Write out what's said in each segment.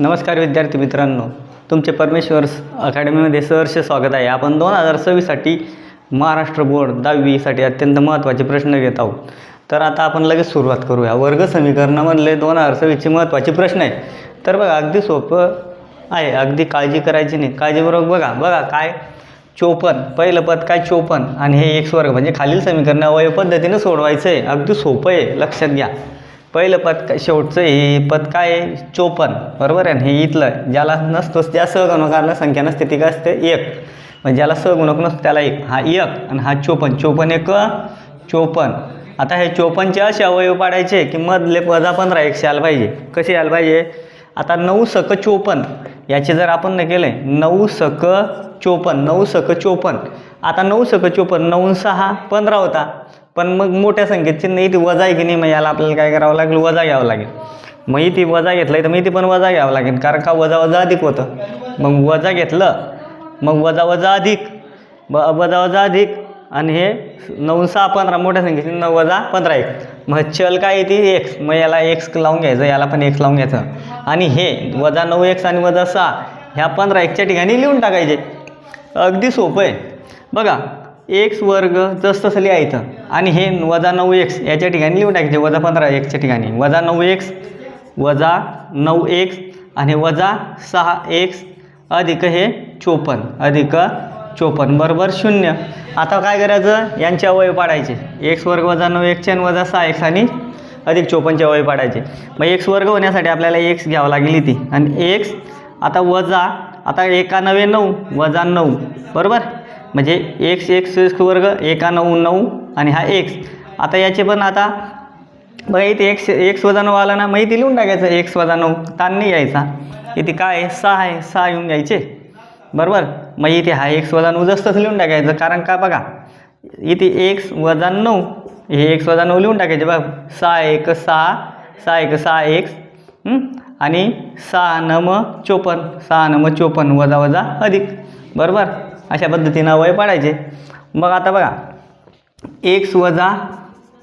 नमस्कार विद्यार्थी मित्रांनो तुमचे परमेश्वर अकॅडमीमध्ये सहर्ष स्वागत आहे. आपण दोन हजार सव्वीससाठी महाराष्ट्र बोर्ड दहावीसाठी अत्यंत महत्त्वाचे प्रश्न घेत आहोत. तर आता आपण लगेच सुरुवात करूया. वर्ग समीकरणामधले दोन हजार सव्वीसचे महत्त्वाचे प्रश्न आहे तर बघा अगदी सोपं आहे. अगदी काळजी करायची नाही. काळजीपूर्वक बघा. बघा काय चोपन पहिलं पद काय चोपन आणि हे एक वर्ग म्हणजे खालील समीकरण अवयव पद्धतीनं सोडवायचं आहे अगदी सोपं आहे. लक्षात घ्या. पहिलं पद का शेवटचं हे पद काय आहे? चोपन्न. बरोबर आहे हे इथलं ज्याला नसतोच त्या सहगुणकाला संख्या नसते ती काय असते? एक. म्हणजे ज्याला सहगुणक नसतो त्याला एक. हा एक आणि हा चोपन्न. चोपन्न एक चोपन्न. आता हे चोपन्नचे असे अवयव पाडायचे की मधले वजा पंधरा एकशे आलं पाहिजे. कसे आलं पाहिजे? आता नऊ सक चोपन्न. याचे जर आपण न केले नऊ सक चोपन्न नऊ सक चोपन्न. आता नऊ सक चोपन्न नऊ सहा पंधरा होता. पण मग मोठ्या संख्येत चिन्ह इथे वजा आहे की नाही मग याला आपल्याला काय करावं लागेल? वजा घ्यावं लागेल. मग इथे वजा घेतलं तर मग इथे पण वजा घ्यावं लागेल कारण का वजा वजा अधिक होतं. मग वजा घेतलं मग वजा वजा अधिक. ब वजा वजा अधिक आणि हे नऊ सहा पंधरा मोठ्या संख्येचे नऊ वजा पंधरा एक. मग चल काय येते एक्स मग याला एक्स लावून घ्यायचं याला पण एक्स लावून घ्यायचं. आणि हे वजा नऊ एक्स आणि वजा सहा ह्या पंधरा एकच्या ठिकाणी लिहून टाकायचे. अगदी सोपं आहे. बघा एक्स वर्ग जसं तसं लिहायचं आणि हे वजा नऊ एक्स याच्या ठिकाणी लिहून टाकायचे वजा पंधरा एक्सच्या ठिकाणी. वजा नऊ एक्स वजा नऊ एक्स आणि वजा सहा एक्स अधिक हे चोपन्न अधिक चोपन्न बरोबर शून्य. आता काय करायचं? यांचे अवयव पाडायचे. एक्स वर्ग वजा नऊ एक्सचे आणि वजा सहा एक्स आणि अधिक चोपन्नचे अवयव पाडायचे. मग एक्स वर्ग होण्यासाठी आपल्याला एक्स घ्यावं लागेल इथे. आणि एक्स आता वजा आता एका नवे नऊ वजा नऊ बरोबर? म्हणजे एक्स एक्स एक्स वर्ग एका नऊ नऊ आणि हा एक्स आता याचे पण आता बघा इथे एक्स एक्स वजा नऊ आला ना मग इथे लिहून टाकायचं एक्स वजा नऊ. ताण नाही यायचा. इथे काय आहे? सहा आहे. सहा येऊन घ्यायचे. बरोबर? मग इथे हा एक्स वजा नऊ जसंच लिहून टाकायचं. कारण का बघा? इथे एक्स वजा नऊ हे एक्स वजा नऊ लिहून टाकायचे. बघ. सहा एक सहा सहा एक सहा एक्स आणि सहा नम चोपन्न सहा नम चोपन्न वजा वजा अधिक. बरोबर? अशा पद्धतीनं अवय पाडायचे. मग आता बघा एक्स वजा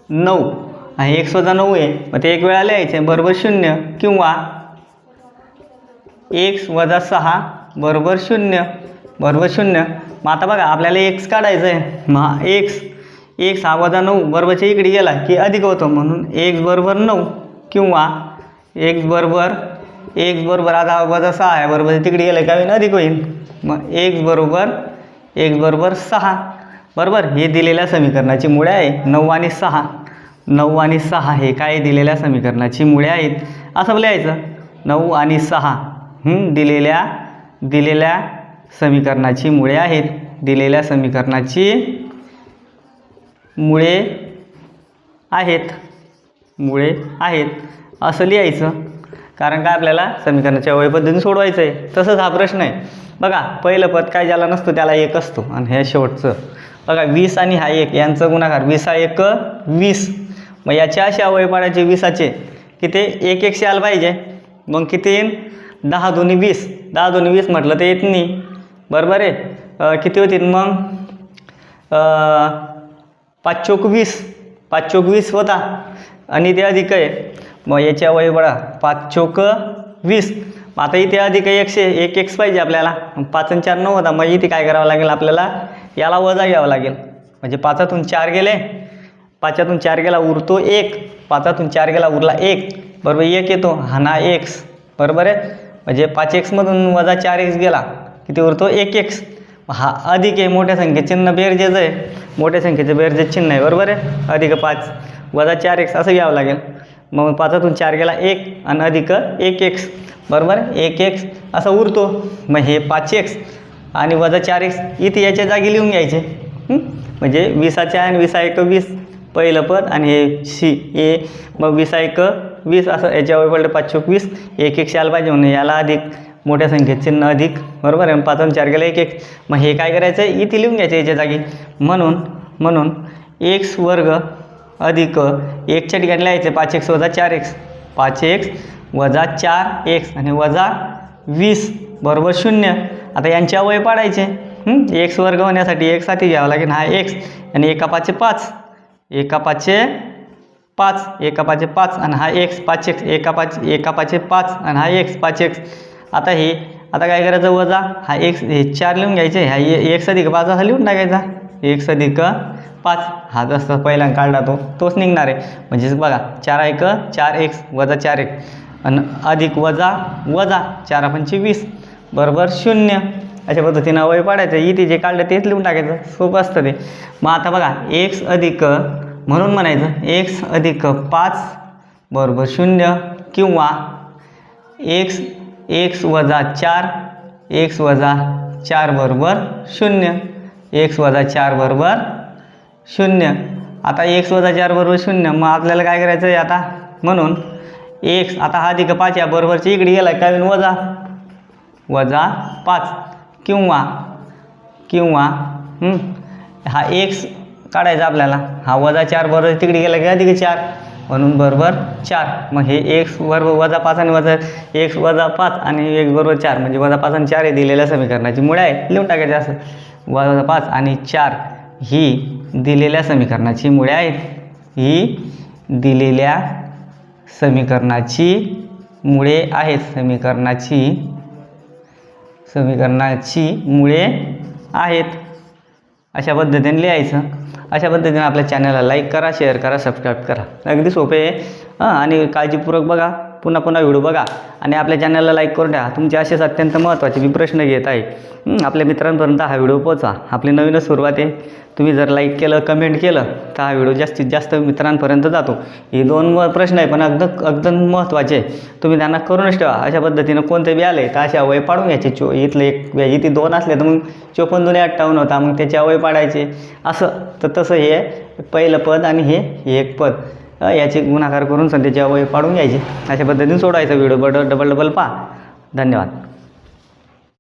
नऊ. आणि एक्स वजा नऊ आहे मग ते एक वेळा लिहायचे बरोबर शून्य किंवा एक्स वजा सहा बरोबर शून्य बरोबर शून्य. मग आता बघा आपल्याला एक्स काढायचं आहे मग एक्स एक्स हा वजा नऊ बरोबरच्या इकडे गेला की अधिक होतो. म्हणून एक्स बरोबर नऊ किंवा एक्स बरोबर एक्स बरोबर आता वजा सहा आहे बरोबर तिकडे गेलं का होईन अधिक होईल. मग एक्स बरोबर एक बरोबर सहा. बरोबर? हे दिलेल्या समीकरणाची मुळे आहे नऊ आणि सहा. नऊ आणि सहा हे काय दिलेल्या समीकरणाची मुळे आहेत? असं लिहायचं. नऊ आणि सहा दिलेल्या दिलेल्या समीकरणाची मुळे आहेत. दिलेल्या समीकरणाची मुळे आहेत. मुळे आहेत. असं लिहायचं. कारण का आपल्याला समीकरणाच्या अवयव पद्धतीने सोडवायचं आहे तसंच हा प्रश्न आहे. बघा पहिलं पद काय ज्याला नसतो त्याला एक असतो. आणि हे शेवटचं. बघा वीस आणि हा एक. यांचं गुणाकार. वीस हा एक वीस. मग याचे असे अवयव पाडायचे वीसाचे. की ते एक एकशे आलं पाहिजे. मग किती येईन? दहा दोन्ही वीस. दहा दोन्ही वीस म्हटलं तर येत नाही. बरोबर आहे? किती होतील मग? पाच चोक वीस. पाच चोक वीस होता. आणि ते अधिक आहे. मग याच्या वय बघा पाच चोक वीस. मग आता इथे अधिक एकशे एक एक्स पाहिजे आपल्याला. पाच आणि चार नऊ होता मग इथे काय करावं लागेल आपल्याला? याला वजा घ्यावं लागेल. म्हणजे पाचातून चार गेले. पाचातून चार गेला उरतो एक. पाचातून चार गेला उरला एक. बरोबर एक येतो. हा ना एक्स बरोबर आहे? म्हणजे पाच एक्समधून वजा चार एक्स गेला. किती उरतो? एक एक्स हा अधिक आहे. मोठ्या संख्ये चिन्ह बेरजेचं आहे. मोठ्या संख्येचं बेरजेचं चिन्ह आहे. बरोबर आहे? अधिक पाच. वजा चार एक्स असं घ्यावं लागेल. मग पाचातून चार गेला एक. आणि अधिक एक एक्स बरोबर? एक एक्स असं उरतो. मग हे पाच एक्स आणि वजा चार एक्स इथे याच्या जागी लिहून घ्यायचे. म्हणजे विसाच्या आणि विसा एक वीस. पहिलं पद आणि हे शी ए. मग विसा एक वीस. असं याच्यावर पडलं पाच चोक वीस. एक एक आलं पाहिजे म्हणून याला अधिक. मोठ्या संख्येत चिन्ह अधिक. बरोबर? आहे पाच चार गेला एक एक मग हे काय करायचं आहे इथे लिहून घ्यायचं याच्या जागी. म्हणून म्हणून एक्स वर्ग अधिक एकच्या ठिकाणी लिहायचे. पाच एक्स वजा चार एक्स पाच एक्स वजा चार एक्स आणि वजा वीस बरोबर शून्य. आता यांच्या वय पाडायचे. एक्स वर्ग होण्यासाठी एक साठी घ्यावं लागेल. हा एक्स आणि एका पाचशे पाच. एका पाचशे पाच. एका पाचशे पाच आणि हा एक्स पाच एक्स एका पाच एका पाचशे पाच आणि हा एक्स पाच एक्स आता हे आता काय करायचं वजा? हा एक्स हे चार लिहून घ्यायचे. हा ए- एक्स अधिक पाच असा लिहून टाकायचा. एक्स अधिक पाच. हा जसा पहिला काढला तो तोच निघणार आहे. म्हणजेच बघा चार एक चार एक्स वजा चार एक. आणि अधिक वजा वजा चार पंचे वीस. बरोबर शून्य. अशा पद्धतीनं अवय पाडायचं. इथे जे काढलं तेच लिहून टाकायचं. सोपं असतं ते. मग आता बघा एक्स अधिक म्हणून म्हणायचं. एक्स अधिक पाच बरोबर शून्य. किंवा एक्स एक्स वजा चार एक्स वजा चार बरोबर शून्य. एक्स वजा चार बरोबर शून्य. आता एक्स वजा चार बरोबर शून्य. मग आपल्याला काय करायचं आहे आता? म्हणून एक्स आता हा अधिक पाच या बरोबरच्या इकडे गेला काय होईल वजा. वजा पाच. किंवा किंवा हा एक्स काढायचा आपल्याला. हा वजा चार बरोबर तिकडे गेला की? अधिक चार. म्हणून बरोबर चार. मग हे एक्स बरोबर वजा पाच आणि वजा एक्स वजा पाच आणि एक बरोबर चार. म्हणजे वजा पाच आणि चार हे दिलेल्या समीकरणाची मुळे आहे. लिहून टाकायचे असं. वजा पाच आणि चार ही दिलेल्या समीकरणाची मुळे आहेत ही दिलेल्या समीकरणाची मुळे आहेत. समीकरणाची समीकरणाची मुळे आहेत. अशा पद्धतीने लिहायचं. अशा पद्धतीने आपल्या चॅनलला लाईक करा शेअर करा सबस्क्राईब करा. अगदी सोपे आहे. हां आणि काळजीपूर्वक बघा. पुन्हा पुन्हा व्हिडिओ बघा आणि आपल्या चॅनलला लाईक करून द्या तुमचे असेच अत्यंत महत्त्वाचे मी प्रश्न घेत आहे. आपल्या मित्रांपर्यंत हा व्हिडिओ पोचा आपली नवीनच सुरुवात आहे. तुम्ही जर लाईक केलं कमेंट केलं तर हा व्हिडिओ जास्तीत जास्त मित्रांपर्यंत जातो. हे दोन प्रश्न आहे पण अगदी अगदम महत्त्वाचे. तुम्ही त्यांना करूनच ठेवा. अशा पद्धतीनं कोणते बी आले तर असे अवय पाडून घ्यायचे. चो इथलं एक इथे दोन असले तर मग चोपन्न दोन्ही अठ्ठावन्न होता. मग त्याचे अवय पाडायचे. असं तर तसं हे पहिलं पद आणि हे हे एक पद. याचे गुणाकार करून संध्याचे अवय पाडून घ्यायचे. अशा पद्धतीने सोडायचा व्हिडिओ बट डबल डबल पहा. धन्यवाद.